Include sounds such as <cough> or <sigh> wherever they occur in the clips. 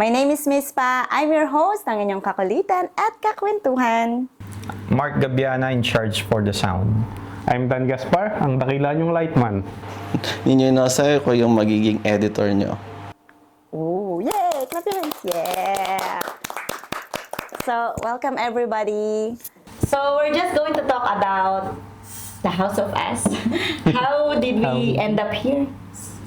My name is Miss Pa. I'm your host ng inyong kakulitan at kakwentuhan. Mark Gabiana in charge for the sound. I'm Dan Gaspar, ang dakila niyong lightman. Ninyo inasay ko yung magiging editor nyo. Ooh, yay! Clap your hands. Yeah! So, welcome everybody. So, we're just going to talk about the House of Us. <laughs> How did we end up here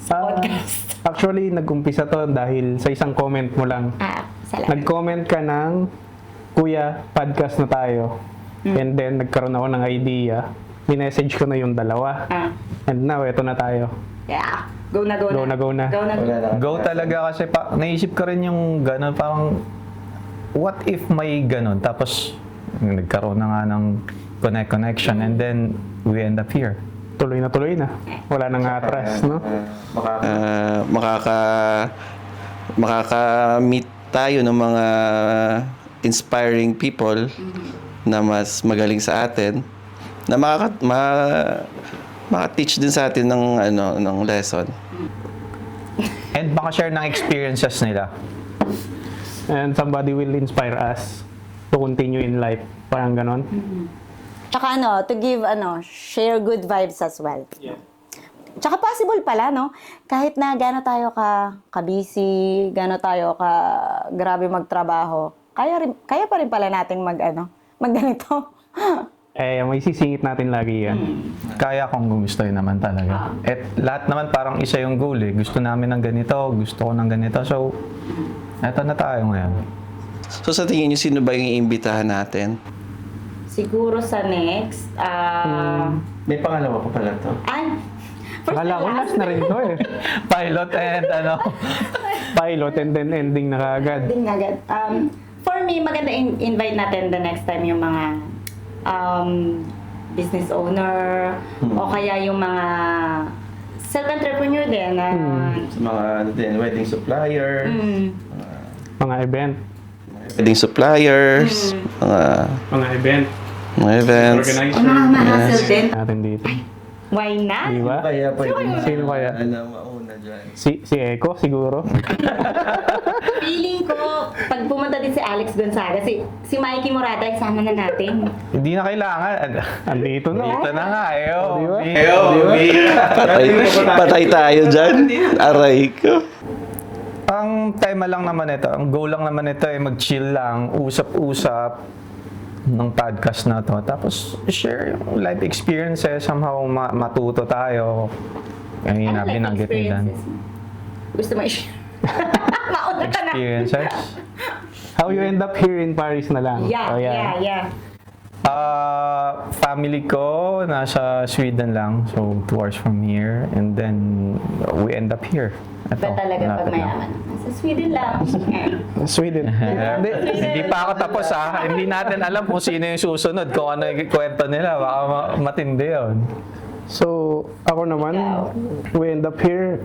sa Ah, podcast? Actually, nag-umpisa to dahil sa isang comment mo lang. Ah, salamat. Nag-comment ka ng, Kuya, podcast na tayo. And then, nagkaroon ako ng idea. Minessage ko na yung dalawa. Ah, And now, eto na tayo. yeah. Go na, go na. Go na, go na. Go na, go na. Go talaga kasi pa, naisip ko rin yung gano'n, parang what if may gano'n, tapos nagkaroon na nga ng connect connection and then we end up here. Tuloy na tuloy na. Wala nang atras, no? Ah, makaka makaka-meet tayo ng mga inspiring people na mas magaling sa atin na makaka ma, maka-teach din sa atin ng ano ng lesson. And baka share ng experiences nila. And somebody will inspire us to continue in life. Parang ganon. Tsaka ano, to give ano, share good vibes as well. Tsaka possible pala, no? Kahit na gano'n tayo ka, ka-busy, gano'n tayo ka, grabe magtrabaho, kaya, rin, kaya pa rin pala natin mag, ano, mag ganito. <laughs> Eh, may sisingit natin lagi yan. Kaya kung gusto yun naman talaga. At lahat naman parang isa yung goal eh. Gusto namin ng ganito, gusto ko ng ganito. So, eto na tayo ngayon. So sa tingin niyo sino ba yung iimbitahan natin? Siguro sa next, ah, May pangalawa pa pala to. ay, first Akala ko last na rin to eh. <laughs> Pilot and ano. <laughs> Pilot and then ending na kaagad. Din agad. Um, for me, maganda in- invite natin the next time yung mga um, business owner o kaya yung mga self-entrepreneur din na Sa mga ano din, wedding supplier, mm, Mga event. wedding suppliers, mga Mga event. Mga events. Organizer. mga ma-hassle din. Natin dito. Why not? Di ba? Kaya pwede Sino kaya? Ano, mauna dyan. Si, si Eko siguro. <laughs> Feeling ko, pag pumunta din si Alex Gonzaga, si, si Mikey Morata, isama na natin. Hindi na kailangan. Andito na. oh. Dito na nga. Eyo. Di ba? Eyo. Patay, patay tayo dyan. Aray ko. Ang tema lang naman ito, ang goal lang naman ito ay mag-chill lang, usap-usap ng podcast na to. Tapos share yung life experiences, somehow ma- matuto tayo. Yung Ano ano, binanggit ni Dan. Gusto mo i-share? <laughs> Mauna ka na. Experiences? How you end up here in Paris na lang. Yeah, Oh, yeah, yeah. Ah, family ko nasa Sweden lang, so two hours from here. And then we end up here. Ito, Ba talaga pag lang. mayaman? Sa Sweden lang. <laughs> Sweden. hindi, hindi pa ako tapos ha. Hindi natin alam kung sino yung susunod, kung ano yung kwento nila. Baka ma- matindi yun. So, ako naman, we end up here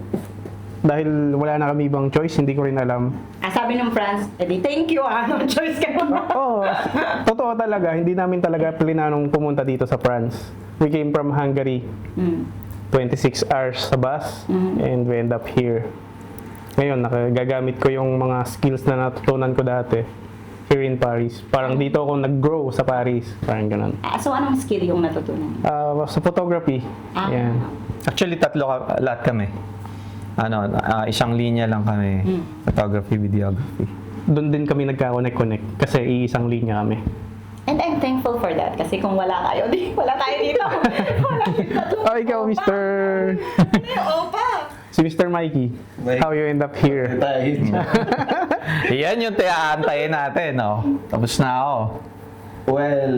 dahil wala na kami ibang choice, hindi ko rin alam. Sabi ng France, edi thank you ah, no <laughs> choice ka naman. Oo, totoo talaga, hindi namin talaga plinanong pumunta dito sa France. We came from Hungary, Mm. 26 hours sa bus, and we end up here. Ngayon, nakagagamit ko yung mga skills na natutunan ko dati here in Paris. Parang dito ako nag-grow sa Paris. Parang ganun. Ah, so anong skill yung natutunan? Ah, sa photography. Ah. Yan. Actually, tatlo ka, lahat kami. Ano, ah, isang linya lang kami. Hmm. Photography, videography. Doon din kami nagka-connect-connect kasi iisang linya kami. And I'm thankful for that kasi kung wala kayo, di, wala tayo dito. <laughs> wala dito. <laughs> Oh, ikaw, Mr. Ano yung opa? si Mr. Mikey. Mike. How you end up here? <laughs> Yan yung tiyaantayin natin, no? Tapos na ako. Well,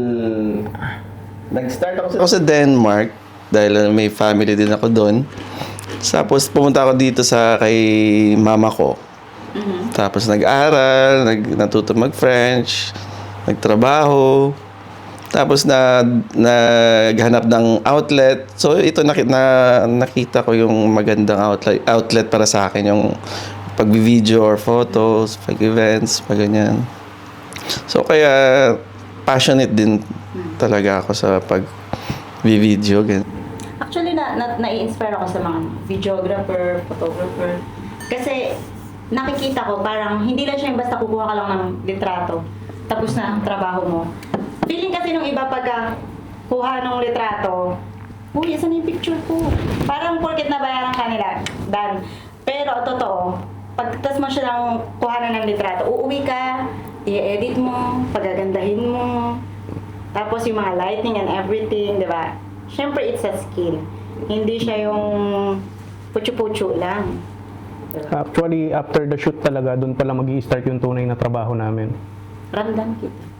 nag-start ako sa, ako sa Denmark dahil may family din ako doon. Tapos pumunta ako dito sa kay mama ko. Tapos nag-aral, nag, natuto mag-French, nagtrabaho. Tapos na naghanap ng outlet. So ito nakita na, nakita ko yung magandang outlet outlet para sa akin yung pag-video or photos, pag-events, pag ganyan. So kaya passionate din talaga ako sa pag video ganyan. Na, na, na-inspire ako sa mga videographer, photographer. Kasi nakikita ko, parang hindi lang siya yung basta kukuha ka lang ng litrato. Tapos na ang trabaho mo. Feeling kasi nung iba pagka kuha ng litrato, Uy, asan yung picture ko? Parang porket nabayaran ka nila, done. Pero totoo, pagtas mo siya ng kuhanan ng litrato, uuwi ka, i-edit mo, pagagandahin mo, tapos yung mga lighting and everything, di ba? Siyempre, it's a skill. Hindi siya yung putyo-putyo lang. Actually, after the shoot talaga, doon pala mag start yung tunay na trabaho namin. Ramdam kita.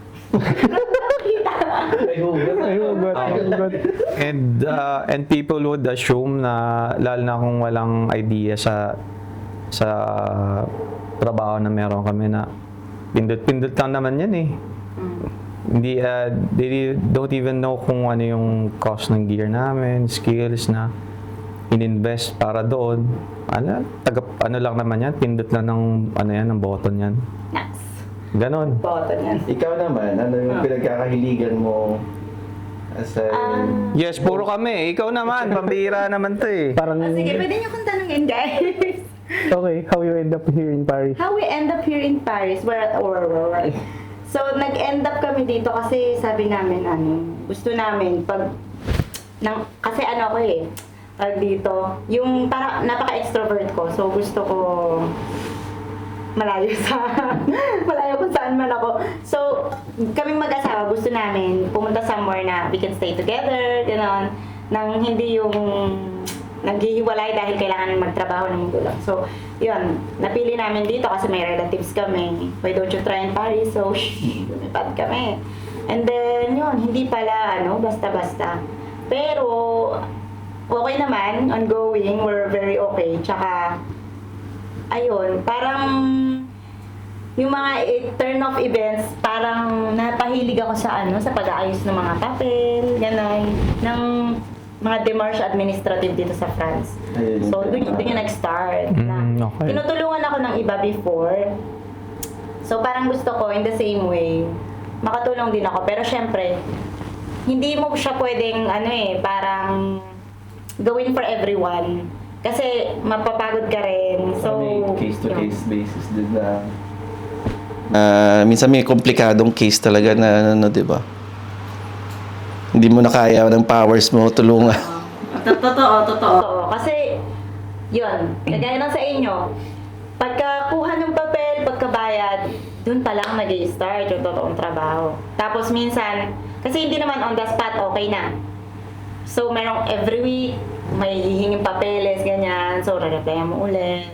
And uh, and people would assume na lalo na kung walang idea sa sa trabaho na meron kami na pindot-pindot lang naman yan eh. Hindi, uh, they don't even know kung ano yung cost ng gear namin, skills na ininvest para doon. Ano, taga, ano lang naman yan, pindot lang ng, ano yan, ng button yan. Nice. Ganon. Button yan. Ikaw naman, ano yung pinagkakahiligan mo as a... Ah, Yes, puro kami. Ikaw naman, <laughs> pambira naman to eh. Parang, ah, sige, pwede niyo kong tanungin, guys. okay, how you end up here in Paris? How we end up here in Paris, we're at or, or, or. So, nag-end up kami dito kasi sabi namin, ano, gusto namin, pag, nang, kasi ano ko eh, pag dito, yung para napaka-extrovert ko, so gusto ko malayo <laughs> sa, malayo kung saan man ako. So, kaming mag-asawa, gusto namin pumunta somewhere na we can stay together, gano'n, nang hindi yung naghihiwalay dahil kailangan magtrabaho ng magulang. So, yun, napili namin dito kasi may relatives kami. Why don't you try in Paris? So, shh, lumipad kami. And then, yun, hindi pala, ano, basta-basta. Pero, okay naman, ongoing, we're very okay. Tsaka, ayun, parang yung mga turn off events, parang napahilig ako sa ano, sa pag-aayos ng mga papel, gano'n, ng mga demarche administrative dito sa France. So, doon, doon yung nag-start. na, Mm, okay. Tinutulungan ako ng iba before. So, parang gusto ko, in the same way, makatulong din ako. Pero syempre, hindi mo siya pwedeng, ano eh, parang gawin for everyone. Kasi mapapagod ka rin. So, may yun. case-to-case basis din na... Ah, minsan may komplikadong case talaga na ano, 'di ba? Hindi mo na kaya ng powers mo tulungan. Totoo, totoo. Totoo. Kasi, yun, kagaya lang sa inyo, pagkakuha ng papel, pagkabayad, dun pa lang nag start yung totoong trabaho. Tapos minsan, kasi hindi naman on the spot, okay na. So, merong every week, may hihinging papeles, ganyan. So, re-replyan mo ulit.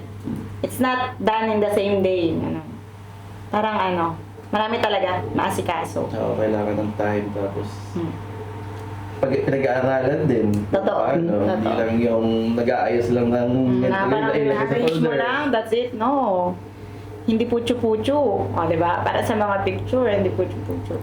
It's not done in the same day. Ano. Parang ano, marami talaga maasikaso. Oo, kailangan ng time tapos Hmm. Pag pinag-aaralan din. Totoo. Ano, hindi Totoo. lang yung nag-aayos lang ng Mm, ganito na ilagay sa mo folder. lang, that's it. No. Hindi putyo-putyo. O, di ba? Para sa mga picture, hindi putyo-putyo.